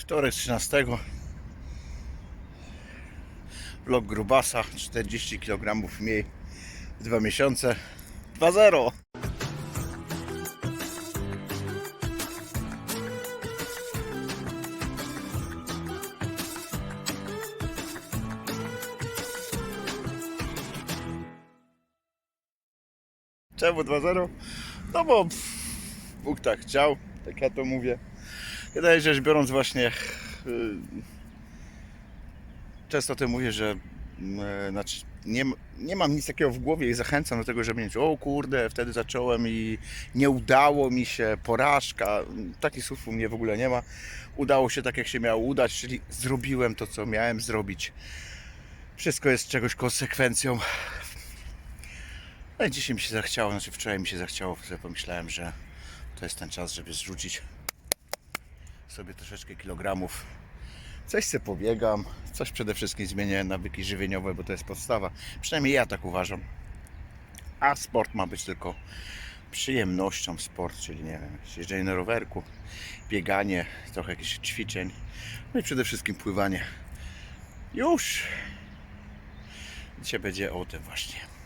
Wtorek 13. Vlog Grubasa 40 kg mniej w dwa miesiące 2-0 Czemu 2-0? No bo Bóg tak chciał, tak ja to mówię. Wydaje rzecz biorąc właśnie yy, często to mówię, że yy, znaczy nie, nie mam nic takiego w głowie i zachęcam do tego, żeby mieć o kurde, wtedy zacząłem i nie udało mi się, porażka. Takich słów u mnie w ogóle nie ma. Udało się tak, jak się miało udać, czyli zrobiłem to, co miałem zrobić. Wszystko jest czegoś konsekwencją. No i dzisiaj mi się zachciało, znaczy wczoraj mi się zachciało, sobie pomyślałem, że to jest ten czas, żeby zrzucić sobie troszeczkę kilogramów. Coś sobie pobiegam, coś przede wszystkim zmienię nawyki żywieniowe, bo to jest podstawa. Przynajmniej ja tak uważam. A sport ma być tylko przyjemnością sport, czyli nie wiem, jeżdżenie na rowerku, bieganie, trochę jakichś ćwiczeń, no i przede wszystkim pływanie. Już! Dzisiaj będzie o tym właśnie.